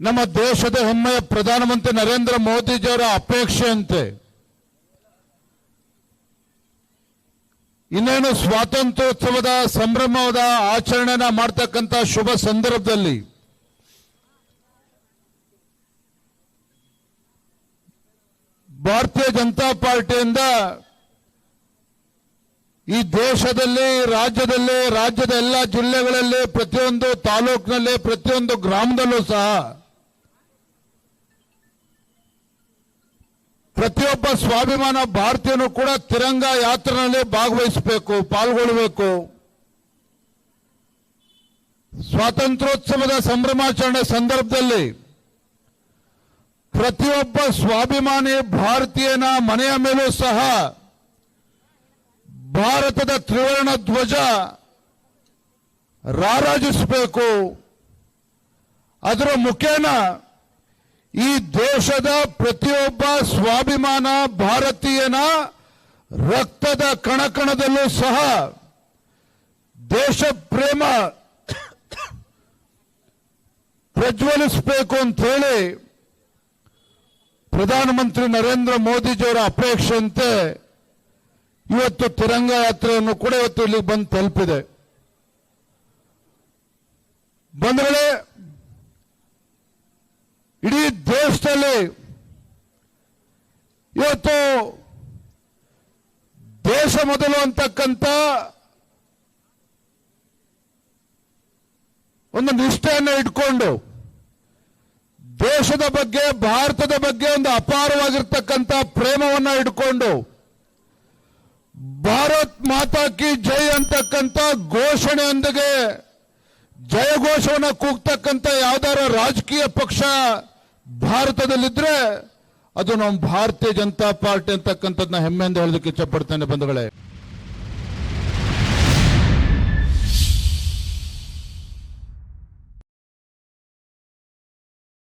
ನಮ್ಮ ದೇಶದ ಹೆಮ್ಮೆಯ ಪ್ರಧಾನಮಂತ್ರಿ ನರೇಂದ್ರ ಮೋದಿಜಿಯವರ ಅಪೇಕ್ಷೆಯಂತೆ. ಇನ್ನೇನು ಸ್ವಾತಂತ್ರ್ಯೋತ್ಸವದ ಸಂಭ್ರಮದ ಆಚರಣೆನ ಮಾಡ್ತಕ್ಕಂತ ಶುಭ ಸಂದರ್ಭದಲ್ಲಿ ಭಾರತೀಯ ಜನತಾ ಪಾರ್ಟಿಯಿಂದ ಈ ದೇಶದಲ್ಲಿ, ರಾಜ್ಯದಲ್ಲಿ, ರಾಜ್ಯದ ಎಲ್ಲ ಜಿಲ್ಲೆಗಳಲ್ಲಿ ಪ್ರತಿಯೊಂದು ತಾಲೂಕಿನಲ್ಲಿ, ಪ್ರತಿಯೊಂದು ಗ್ರಾಮದಲ್ಲೂ ಸಹ ಪ್ರತಿಯೊಬ್ಬ ಸ್ವಾಭಿಮಾನ ಭಾರತೀಯನು ಕೂಡ ತಿರಂಗ ಯಾತ್ರೆಯಲ್ಲಿ ಭಾಗವಹಿಸಬೇಕು ಪಾಲ್ಗೊಳ್ಳಬೇಕು ಸ್ವಾತಂತ್ರ್ಯೋತ್ಸವದ ಸಂಭ್ರಮಾಚರಣೆ ಸಂದರ್ಭದಲ್ಲಿ ಪ್ರತಿಯೊಬ್ಬ ಸ್ವಾಭಿಮಾನಿ ಭಾರತೀಯನ ಮನೆಯ ಮೇಲೂ ಸಹ ಭಾರತದ ತ್ರಿವರ್ಣ ಧ್ವಜ ರಾರಾಜಿಸಬೇಕು. ಅದರ ಮುಖೇನ ಈ ದೇಶದ ಪ್ರತಿಯೊಬ್ಬ ಸ್ವಾಭಿಮಾನ ಭಾರತೀಯನ ರಕ್ತದ ಕಣಕಣದಲ್ಲೂ ಸಹ ದೇಶ ಪ್ರೇಮ ಪ್ರಜ್ವಲಿಸಬೇಕು ಅಂತ ಹೇಳಿ ಪ್ರಧಾನಮಂತ್ರಿ ನರೇಂದ್ರ ಮೋದಿಜಿಯವರ ಅಪೇಕ್ಷೆಯಂತೆ ಇವತ್ತು ತಿರಂಗ ಯಾತ್ರೆಯನ್ನು ಕೂಡ ಇವತ್ತು ಇಲ್ಲಿಗೆ ಬಂದು ತಲುಪಿದೆ. ಬಂಧುಗಳೇ ಇಡೀ ಇವತ್ತು ದೇಶ ಮೊದಲು ಅಂತಕ್ಕಂಥ ಒಂದು ನಿಷ್ಠೆಯನ್ನು ಇಟ್ಕೊಂಡು ದೇಶದ ಬಗ್ಗೆ, ಭಾರತದ ಬಗ್ಗೆ ಒಂದು ಅಪಾರವಾಗಿರ್ತಕ್ಕಂಥ ಪ್ರೇಮವನ್ನ ಇಟ್ಕೊಂಡು ಭಾರತ್ ಮಾತಾ ಕಿ ಜೈ ಅಂತಕ್ಕಂಥ ಘೋಷಣೆಯೊಂದಿಗೆ ಜಯಘೋಷವನ್ನು ಕೂಗ್ತಕ್ಕಂಥ ಯಾವ್ದಾರ ರಾಜಕೀಯ ಪಕ್ಷ ಭಾರತದಲ್ಲಿದ್ರೆ ಅದು ನಮ್ಮ ಭಾರತೀಯ ಜನತಾ ಪಾರ್ಟಿ ಅಂತಕ್ಕಂಥದ್ದನ್ನ ಹೆಮ್ಮೆಯಿಂದ ಹೇಳೋದಕ್ಕೆ ಇಚ್ಛಪಡ್ತೇನೆ ಬಂಧುಗಳೇ.